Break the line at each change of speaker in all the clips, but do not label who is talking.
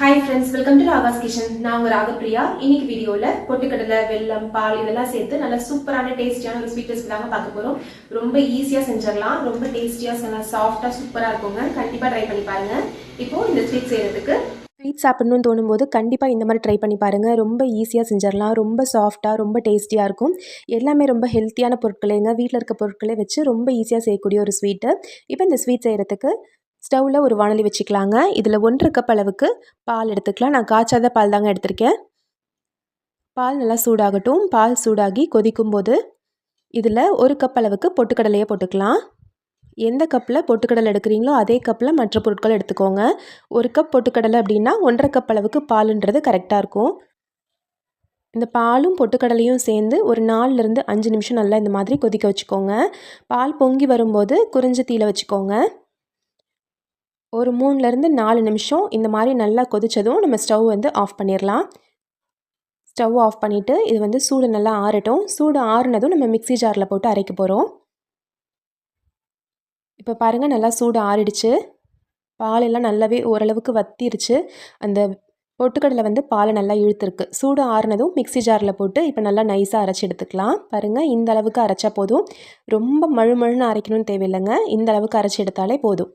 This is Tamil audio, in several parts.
Hi friends welcome to Raga's kitchen நான் உங்க ராகப்பிரியா இன்னைக்கு வீடியோவில் பொட்டுக்கடலை வெல்லம் பால் இதெல்லாம் சேர்த்து நல்லா சூப்பரான டேஸ்டியான ஒரு ஸ்வீட் ரெசிபி தாங்க பார்க்க போகிறோம் ரொம்ப ஈஸியாக செஞ்சிடலாம். ரொம்ப டேஸ்டியாக நல்லா சாஃப்டாக சூப்பராக இருக்குங்க. கண்டிப்பாக ட்ரை பண்ணி பாருங்க. இப்போ இந்த ஸ்வீட் செய்யறதுக்கு
ஸ்வீட் சாப்பிட்ணுன்னு தோணும்போது கண்டிப்பாக இந்த மாதிரி ட்ரை பண்ணி பாருங்கள் ரொம்ப ஈஸியாக செஞ்சிடலாம். ரொம்ப சாஃப்டாக ரொம்ப டேஸ்டியாக இருக்கும். எல்லாமே ரொம்ப ஹெல்த்தியான பொருட்களேங்க வீட்டில் இருக்க பொருட்களே வச்சு ரொம்ப ஈஸியாக செய்யக்கூடிய ஒரு ஸ்வீட்டு இப்போ இந்த ஸ்வீட் செய்கிறதுக்கு ஸ்டவ்வில் ஒரு வானொலி வச்சுக்கலாங்க. இதில் ஒன்றரை கப் அளவுக்கு பால் எடுத்துக்கலாம். நான் காய்ச்சாத பால் தாங்க எடுத்திருக்கேன். பால் நல்லா சூடாகட்டும். பால் சூடாகி கொதிக்கும் போது இதில் ஒரு கப் அளவுக்கு பொட்டுக்கடலையை போட்டுக்கலாம். எந்த கப்பில் பொட்டுக்கடலை எடுக்கிறீங்களோ அதே கப்பில் மற்ற பொருட்கள் எடுத்துக்கோங்க. ஒரு கப் பொட்டுக்கடலை அப்படின்னா ஒன்றரை கப் அளவுக்கு பாலுன்றது கரெக்டாக இருக்கும். இந்த பாலும் பொட்டுக்கடலையும் சேர்ந்து ஒரு நாலுலேருந்து அஞ்சு நிமிஷம் நல்லா இந்த மாதிரி கொதிக்க வச்சுக்கோங்க. பால் பொங்கி வரும்போது குறிஞ்ச தீயில வச்சுக்கோங்க. ஒரு மூணுலேருந்து நாலு நிமிஷம் இந்த மாதிரி நல்லா கொதித்ததும் நம்ம ஸ்டவ் வந்து ஆஃப் பண்ணிடலாம். ஸ்டவ் ஆஃப் பண்ணிவிட்டு இது வந்து சூடு நல்லா ஆறட்டும். சூடு ஆறுனதும் நம்ம மிக்ஸி ஜாரில் போட்டு அரைக்க போகிறோம் இப்போ பாருங்கள் நல்லா சூடு ஆறிடுச்சு. பால் எல்லாம் நல்லாவே ஓரளவுக்கு வத்திருச்சு. அந்த பொட்டுக்கடலை வந்து பாலை நல்லா இழுத்துருக்கு. சூடு ஆறுனதும் மிக்ஸி ஜாரில் போட்டு இப்போ நல்லா நைஸாக அரைச்சி எடுத்துக்கலாம். பாருங்கள் இந்த அளவுக்கு அரைச்சா போதும். ரொம்ப மழு மழுன்னு அரைக்கணும்னு தேவையில்லைங்க. இந்த அளவுக்கு அரைச்சி எடுத்தாலே போதும்.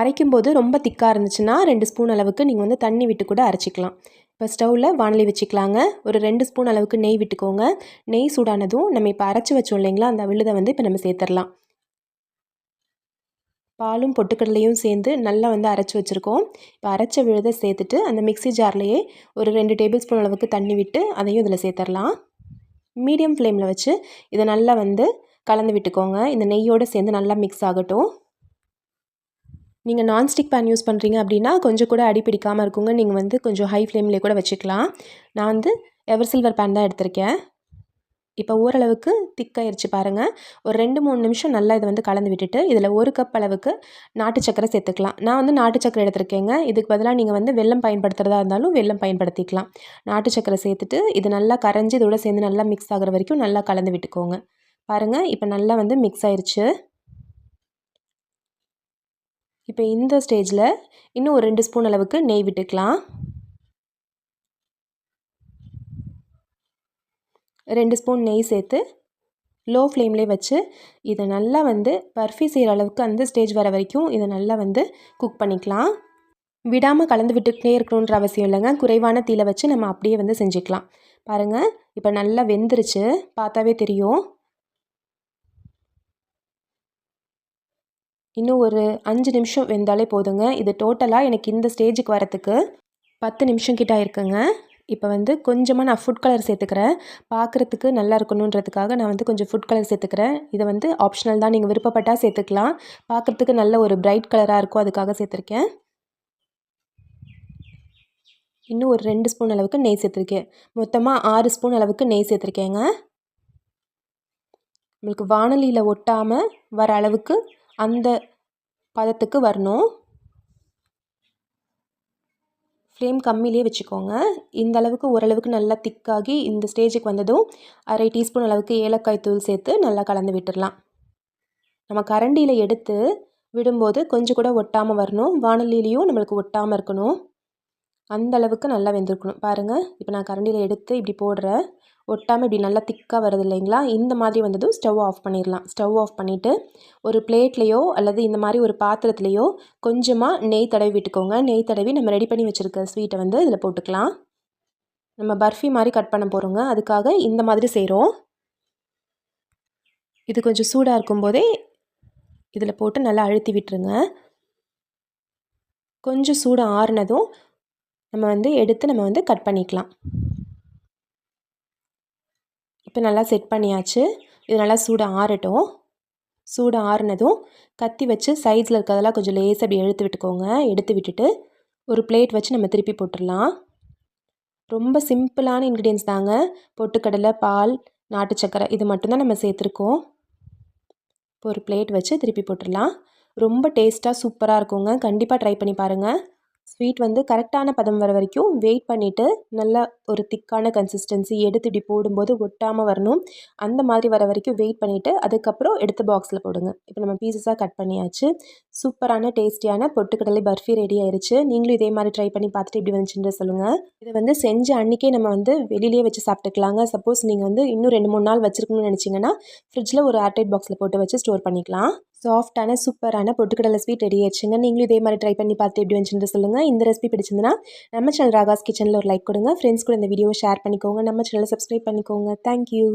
அரைக்கும் போது ரொம்ப திக்காக இருந்துச்சுன்னா ரெண்டு ஸ்பூன் அளவுக்கு நீங்கள் வந்து தண்ணி விட்டு கூட அரைச்சிக்கலாம். இப்போ ஸ்டவ்வில் வானலி வச்சுக்கலாங்க. ஒரு ரெண்டு ஸ்பூன் அளவுக்கு நெய் விட்டுக்கோங்க. நெய் சூடானதும் நம்ம இப்போ அரைச்சி வச்சோம் இல்லைங்களா அந்த விழுதை வந்து இப்போ நம்ம சேர்த்துடலாம். பாலும் பொட்டுக்கடலையும் சேர்ந்து நல்லா வந்து அரைச்சி வச்சுருக்கோம். இப்போ அரைச்ச விழுதை சேர்த்துட்டு அந்த மிக்ஸி ஜார்லேயே ஒரு ரெண்டு டேபிள் ஸ்பூன் அளவுக்கு தண்ணி விட்டு அதையும் இதில் சேர்த்துடலாம். மீடியம் ஃப்ளேமில் வச்சு இதை நல்லா வந்து கலந்து விட்டுக்கோங்க. இந்த நெய்யோடு சேர்ந்து நல்லா மிக்ஸ் ஆகட்டும். நீங்கள் நான்ஸ்டிக் பேன் யூஸ் பண்ணுறீங்க அப்படின்னா கொஞ்சம் கூட அடி பிடிக்காமல் இருக்குங்க. நீங்கள் வந்து கொஞ்சம் ஹை ஃப்ளேம்லேயே கூட வச்சுக்கலாம். நான் வந்து எவர் சில்வர் பேன் தான் எடுத்திருக்கேன். இப்போ ஓரளவுக்கு திக்காயிருச்சு பாருங்கள் ஒரு ரெண்டு மூணு நிமிஷம் நல்லா இதை வந்து கலந்து விட்டுட்டு இதில் ஒரு கப் அளவுக்கு நாட்டு சக்கரை சேர்த்துக்கலாம். நான் வந்து நாட்டு சக்கரை எடுத்திருக்கேங்க. இதுக்கு பதிலாக நீங்கள் வந்து வெள்ளம் பயன்படுத்துகிறதா இருந்தாலும் வெள்ளம் பயன்படுத்திக்கலாம். நாட்டு சக்கரை சேர்த்துட்டு இது நல்லா கரைஞ்சி இதோட சேர்ந்து நல்லா மிக்ஸ் ஆகிற வரைக்கும் நல்லா கலந்து விட்டுக்கோங்க. பாருங்கள் இப்போ நல்லா வந்து மிக்ஸ் ஆயிடுச்சு இப்போ இந்த ஸ்டேஜில் இன்னும் ஒரு ரெண்டு ஸ்பூன் அளவுக்கு நெய் விட்டுக்கலாம். ரெண்டு ஸ்பூன் நெய் சேர்த்து லோ ஃப்ளேம்லேயே வச்சு இதை நல்லா வந்து பர்ஃபி செய்கிற அளவுக்கு அந்த ஸ்டேஜ் வர வரைக்கும் இதை நல்லா வந்து குக் பண்ணிக்கலாம். விடாமல் கலந்து விட்டுக்கிட்டே இருக்கணுன்ற அவசியம் இல்லைங்க. குறைவான தீல வச்சு நம்ம அப்படியே வந்து செஞ்சுக்கலாம். பாருங்கள் இப்போ நல்லா வெந்துருச்சு. பார்த்தாவே தெரியும். இன்னும் ஒரு அஞ்சு நிமிஷம் வெந்தாலே போதுங்க. இது டோட்டலாக எனக்கு இந்த ஸ்டேஜுக்கு வரத்துக்கு பத்து நிமிஷம் கிட்ட இருக்குங்க இப்போ வந்து கொஞ்சமாக நான் ஃபுட் கலர் சேர்த்துக்கிறேன். பார்க்குறதுக்கு நல்லா இருக்கணுன்றதுக்காக நான் வந்து கொஞ்சம் ஃபுட் கலர் சேர்த்துக்கிறேன். இதை வந்து ஆப்ஷனல் தான். நீங்கள் விருப்பப்பட்டால் சேர்த்துக்கலாம். பார்க்குறதுக்கு நல்ல ஒரு பிரைட் கலராக இருக்கும் அதுக்காக சேர்த்துருக்கேன். இன்னும் ஒரு ரெண்டு ஸ்பூன் அளவுக்கு நெய் சேர்த்துருக்கேன். மொத்தமாக ஆறு ஸ்பூன் அளவுக்கு நெய் சேர்த்துருக்கேங்க. உங்களுக்கு வானலியில் ஒட்டாமல் வர அளவுக்கு அந்த பதத்துக்கு வரணும். ஃப்ளேம் கம்மியிலே வச்சுக்கோங்க. இந்த அளவுக்கு ஓரளவுக்கு நல்லா திக்காகி இந்த ஸ்டேஜுக்கு வந்ததும் அரை டீஸ்பூன் அளவுக்கு ஏலக்காய் தூள் சேர்த்து நல்லா கலந்து விட்டுடலாம் நம்ம கரண்டியில் எடுத்து விடும்போது கொஞ்சம் கூட ஒட்டாமல் வரணும். வானொலியிலையும் நம்மளுக்கு ஒட்டாமல் இருக்கணும். அந்த அளவுக்கு நல்லா வெந்திருக்கணும். பாருங்கள் இப்போ நான் கரண்டியில் எடுத்து இப்படி போடுறேன். ஒட்டாமல் இப்படி நல்லா திக்காக வருது இல்லைங்களா? இந்த மாதிரி வந்ததும் ஸ்டவ் ஆஃப் பண்ணிடலாம். ஸ்டவ் ஆஃப் பண்ணிவிட்டு ஒரு பிளேட்லேயோ அல்லது இந்த மாதிரி ஒரு பாத்திரத்துலேயோ கொஞ்சமாக நெய் தடவி விட்டுக்கோங்க. நெய் தடவி நம்ம ரெடி பண்ணி வச்சுருக்க ஸ்வீட்டை வந்து இதில் போட்டுக்கலாம். நம்ம பர்ஃபி மாதிரி கட் பண்ண போகிறோங்க அதுக்காக இந்த மாதிரி செய்கிறோம் இது கொஞ்சம் சூடாக இருக்கும்போதே இதில் போட்டு நல்லா அழுத்தி விட்டுருங்க. கொஞ்சம் சூடு ஆறுனதும் நம்ம வந்து எடுத்து நம்ம வந்து கட் பண்ணிக்கலாம். இப்போ நல்லா செட் பண்ணியாச்சு. இது நல்லா சூடு ஆறட்டும். சூடு ஆறுனதும் கத்தி வச்சு சைஸில் இருக்கிறதெல்லாம் கொஞ்சம் லேசாக அப்படி எடுத்து விட்டுக்கோங்க. எடுத்து விட்டுட்டு ஒரு பிளேட் வச்சு நம்ம திருப்பி போட்டுடலாம். ரொம்ப சிம்பிளான இன்க்ரீடியன்ஸ் தாங்க. பொட்டுக்கடலை பால் நாட்டு சக்கரை இது மட்டும்தான் நம்ம சேர்த்துருக்கோம். இப்போ ஒரு பிளேட் வச்சு திருப்பி போட்டுடலாம். ரொம்ப டேஸ்ட்டாக சூப்பராக இருக்குங்க. கண்டிப்பாக ட்ரை பண்ணி பாருங்கள் ஸ்வீட் வந்து கரெக்டான பதம் வர வரைக்கும் வெயிட் பண்ணிவிட்டு நல்லா ஒரு திக்கான கன்சிஸ்டன்சி எடுத்து இப்படி போடும்போது ஒட்டாமல் வரணும். அந்த மாதிரி வர வரைக்கும் வெயிட் பண்ணிவிட்டு அதுக்கப்புறம் எடுத்து பாக்ஸில் போடுங்க. இப்போ நம்ம பீசஸாக கட் பண்ணியாச்சு. சூப்பரான டேஸ்டியான பொட்டுக்கடலை பர்ஃபி ரெடி ஆயிடுச்சு நீங்களும் இதே மாதிரி ட்ரை பண்ணி பார்த்துட்டு இப்படி வந்துச்சுன்ற சொல்லுங்கள் இதை வந்து செஞ்ச அன்றைக்கே நம்ம வந்து வெளியிலேயே வச்சு சாப்பிட்டுக்கலாங்க. சப்போஸ் நீங்கள் வந்து இன்னும் ரெண்டு மூணு நாள் வச்சுருக்கணும்னு நினச்சிங்கன்னா ஃப்ரிட்ஜில் ஒரு ஏர்டைட் பாக்ஸில் போட்டு வச்சு ஸ்டோர் பண்ணிக்கலாம். சாஃப்டான சூப்பரான பொட்டுக்கடலை ஸ்வீட் ரெடி ஆயிடுச்சுங்க. நீங்களும் இதே மாதிரி ட்ரை பண்ணி பார்த்து எப்படி வந்துச்சுன்னு சொல்லுங்கள் இந்த ரெசிபி பிடிச்சிருந்தனா நம்ம சேனல் ராகாஸ் கிச்சனில் ஒரு லைக் கொடுங்க. ஃப்ரெண்ட்ஸ் கூட இந்த வீடியோவை ஷேர் பண்ணிக்கோங்க. நம்ம சேனலை சப்ஸ்கிரைப் பண்ணிக்கோங்க. தேங்க்யூ